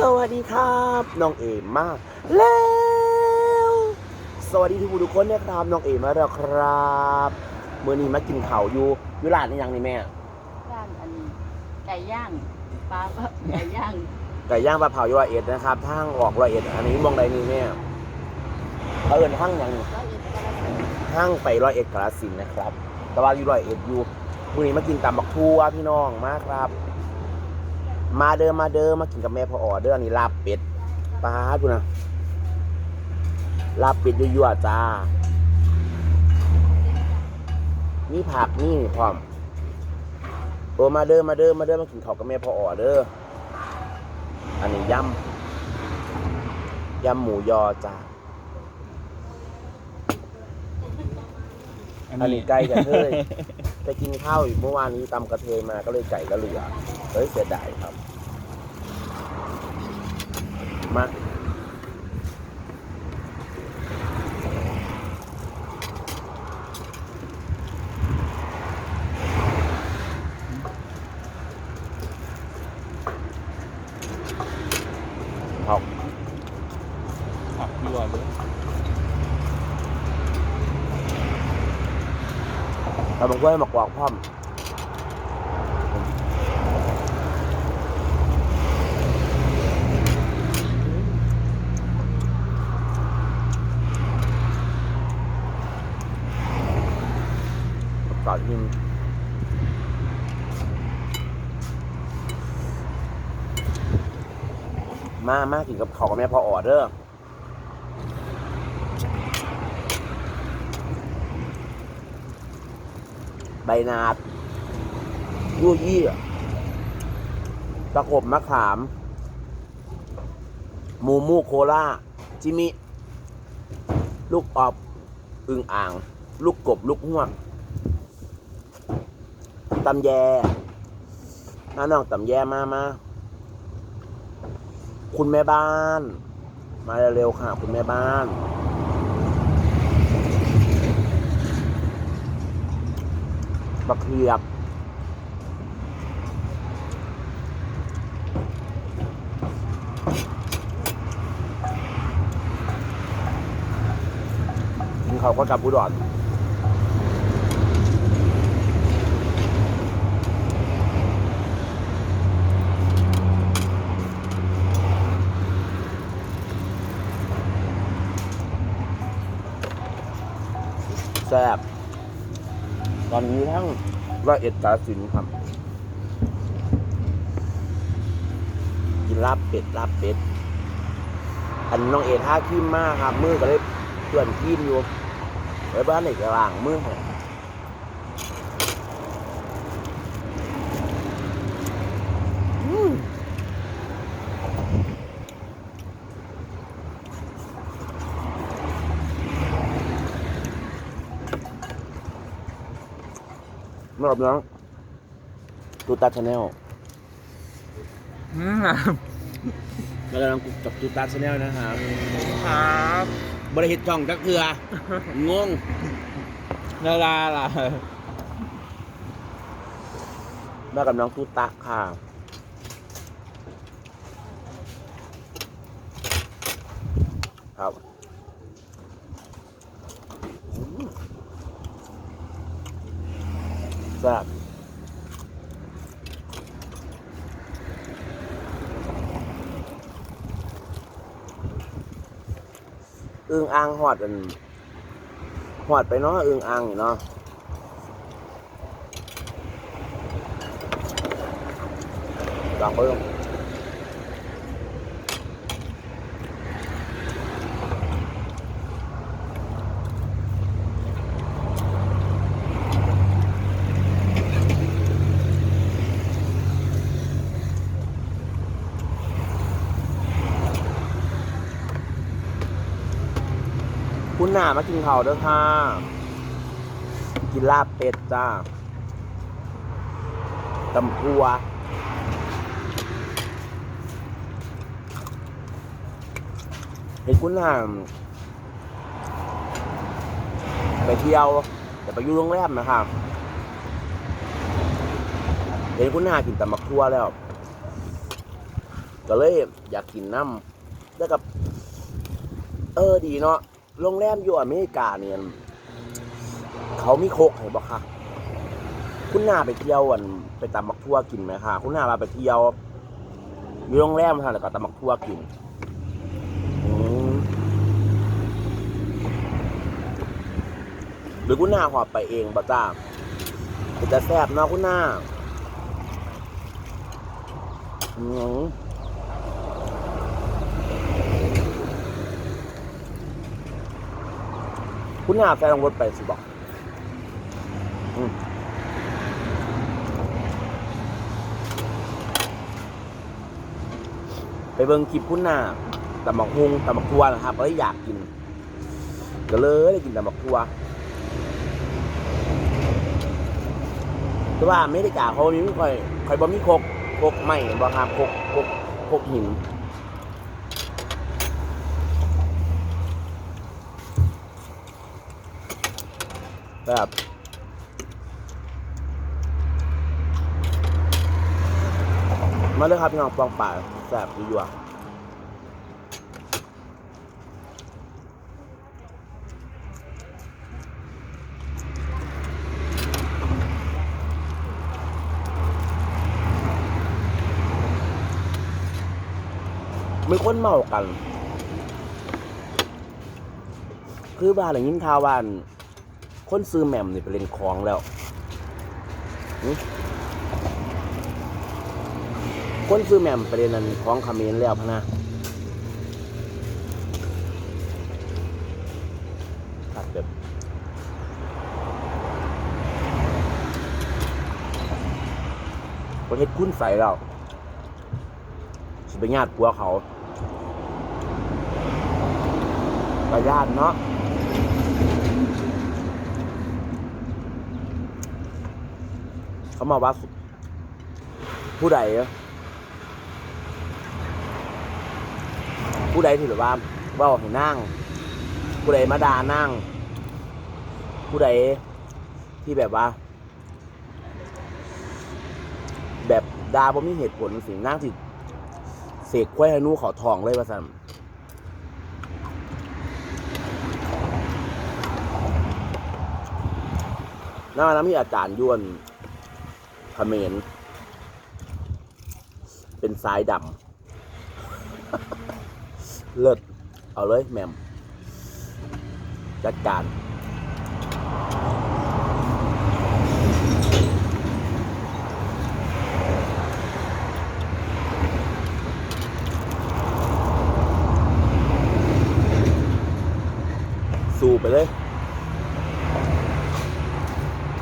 สวัสดีครับน้องเอมมากแล้วสวัสดีทุกผู้ทุกคนนะครับน้องเอมมาแล้วครับเมื่อนี้มากินข้าวอยู่อยู่ร้านนี่ยังนี่แม่ย่างอันนี้ไก่ย่างปลาก็ไก่ย่างไก่ย่างปลาเผาอยู่ร้อยเอ็ดนะครับทางออกร้อยเอ็ดอันนี้มองใดนี่แม่เขาเอินห้างหยังนี่ร้อยเอ็ดกระสินธุ์ห้างไปร้อยเอ็ดกาฬสินธุ์นะครับ แต่ว่าอยู่ร้อยเอ็ดอยู่มื่อนี้มากินตำบักทั่วพี่น้องมากครับ มาเดิมมาเดิมมากินกับแม่พอออเดอร์นี่ลาบเป็ดปลาดูนะลาบเป็ดยั่วๆจ้า มีผักนี่พร้อมโอ้มาเดิมมาเดิมมาเดิมมากินข้าวกับแม่พอออเดอร์อันนี้ยำยำหมูยอจ้าอันนี้ไก่กระเทยไปกินข้าวอีกเมื่อวานนี้ตำกระเทยมาก็เลยไก่ก็เหลือเฮ้ยเสียดายครับ มาเอาผักยั่วเลยเราบังกล้วยมากรอกพร้อม ก่อนยิม มากมากินกับเขากับแม่พอออเดอร์ใบนาดยูยี่ตะขบมะขาม มูมูโคล่าจิมิ ลูกออบอึงอ่าง ลูกกบ ลูกห่วงตำแยน้าน้องตำแยมามา คุณแม่บ้าน มาเร็วๆค่ะ คุณแม่บ้าน บักเขียบกินเขาก็กลับอุดร แซ่บตอนนี้ทั้งร้อยเอ็ดกาสินครับกินลาบเป็ดลาบเป็ด อันน้องเอท่าขี้มากครับ มือก็เลยเพื่อนขี้อยู่ไว้บ้านไหนกลางมือแห ไม่รับน้องตูตาชาแนลอืมเรากำลังกับตูตาชาแนลนะครับครับบริหิตช่องจักเถื่องงดาราล่ะมากับน้องตูตะค่ะครับอืม ซาบอึ่งอ่างหอดอันหอดไปเนาะอึ้งอ่างเนาะลองเพิ่มคุ หนามากินข้าเด้อค่ะ กินลาบเป็ดจ้าตำพัวเห็นคุณห่ามไปเที่ยวแต่ไปอยู่โรงแรมนะครับเห็นคุณหากินต่มักทั่วแล้ว ก็เลยอยากกินน้ำแล้วกับ เออดีเนาะ โรงแรมอยู่อเมริกาเนี่ยเขามีโคกให้บอกค่ะ คุณหน้าไปเที่ยววันไปตำบักทั่วกินไหมคะคุณหน้ามาไปเที่ยวอยู่โรงแรมค่ะแล้วก็ตำบักทั่วกินหรือคุณหน้าหอบไปเองบ่จ้าเป็นจะแซ่บเนาะคุณหน้าอืม คุณหาแฟนลงรถไปสิบอกอไปเบิ่งคลิปคุณหน้าตำบักฮุงตำบักทัวนะครับเลยอยากกิน ก็เลยได้กินตำบักทัวแต่ว่าไม่ได้กาเขามีไม่ค่อยค่อยบ่มีโคกคกใหม่บ่ครับคกคกคกหิน แบบมาเลยครับพี่น้องปองป่าแซ่บดีอยู่อะมีคนเมากัน คือบ้านหลังยินทาวาน คนซื้อแหม่มนี่ไปเล่นคลองแล้ว คนซื้อแหม่มไปเล่นนั่นคลองเขมรแล้วพะนะตัดแบบประเทศคุ้นใส่แล้วสิไปญาติปัวเขาไปญาติเนาะ เขามาว่าผู้ใดผู้ใดที่แบบว่าว่าให้นั่ง ผู้ใดมาด่านั่ง ผู้ใดที่แบบว่า แบบด่าบ่มีเหตุผลสิ่งนั่งสิเสกควายให้หนูเขาทองเลยว่าสั่นหน้านั้นมีอาจารย์ยวน เขมรเป็นทรายดำ เลิศ เอาเลยแหมม จัดการ สู้ไปเลย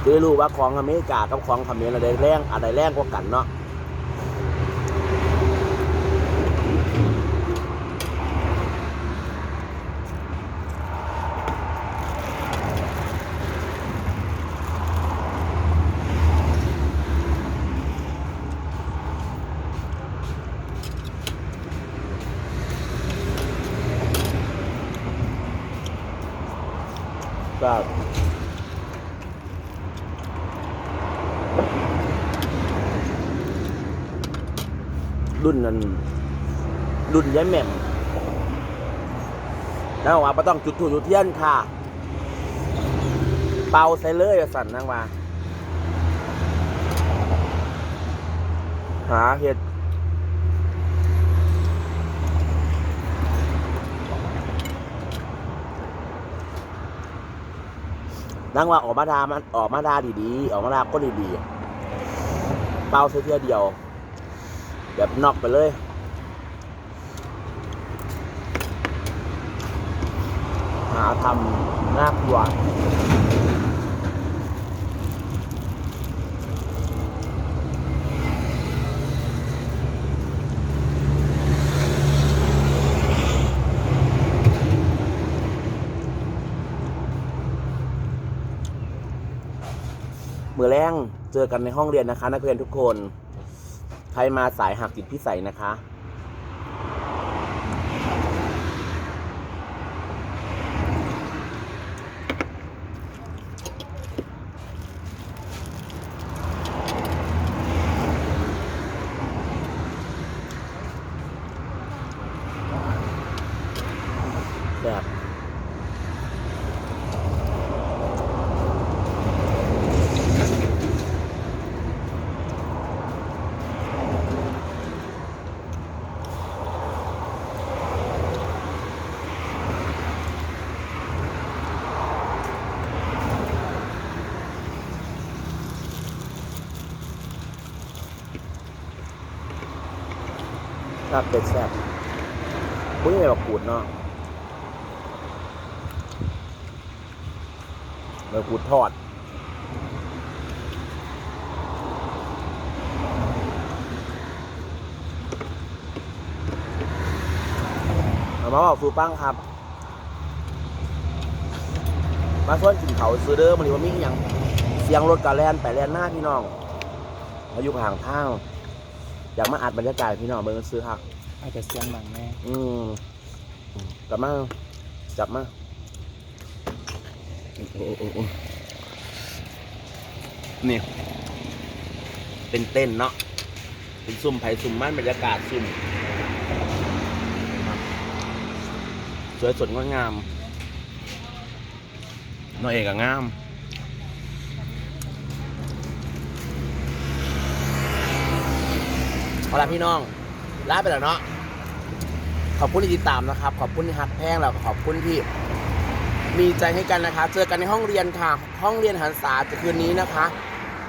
จะได้รู้ว่าของอเมริกากับของเขมรอะไรแรงอะไรแรงกว่ากันเนาะก็รุ่ นนั้นรุ่นยายแม่มนั่งว่าไม่ต้องจุดถูจุดเทียนค่ะ เป่าใส่เลยสั่นนั่งว่าหาเห็ดนั่งว่าออกมาดามันออกมาดาดีๆ ออกมาดาก็ดีๆ เป่าใส่เทียเดียว แบบนอกไปเลย หาทำน่ากลัวมือแรงเจอกันในห้องเรียนนะคะ นักเรียนทุกคน ใครมาสายหักจิตพิสัยนะคะ อ ลาบเป็ดแซ่บปุ้ยไม่บอกกูดเนาะใบกูดทอดเอามาบอกฟูปั้งครับ มาส่วนกินเขาซื้อเด้อมันนี้ว่ามีอย่างเสียงรถกาแลนไปแลนหน้าพี่น้องมาอยู่ห่างทาง อยากมาอัดบรรยากาศพี่น้องเบิ่งซื้อฮักอาจจะเสียงหนังแม่อืมกลับมาจับมาโอ้โหโอ้โหนี่เป็นเต้นเนาะเป็นซุ่มไผ่ซุ่มม่านบรรยากาศซุ่มสวยสดงดงามน้อยเอกอะงาม ขอลาพี่น้องลาไปแล้วเนาะขอบคุณที่ติดตามนะครับ ขอบคุณที่ฮักแพงแล้วขอบคุณที่มีใจให้กันนะคะ เจอกันในห้องเรียนค่ะ ห้องเรียนหันษาจะคืนนี้นะคะ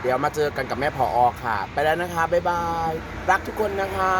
เดี๋ยวมาเจอกันกับแม่ผออค่ะ ไปแล้วนะคะบ๊ายบาย รักทุกคนนะคะ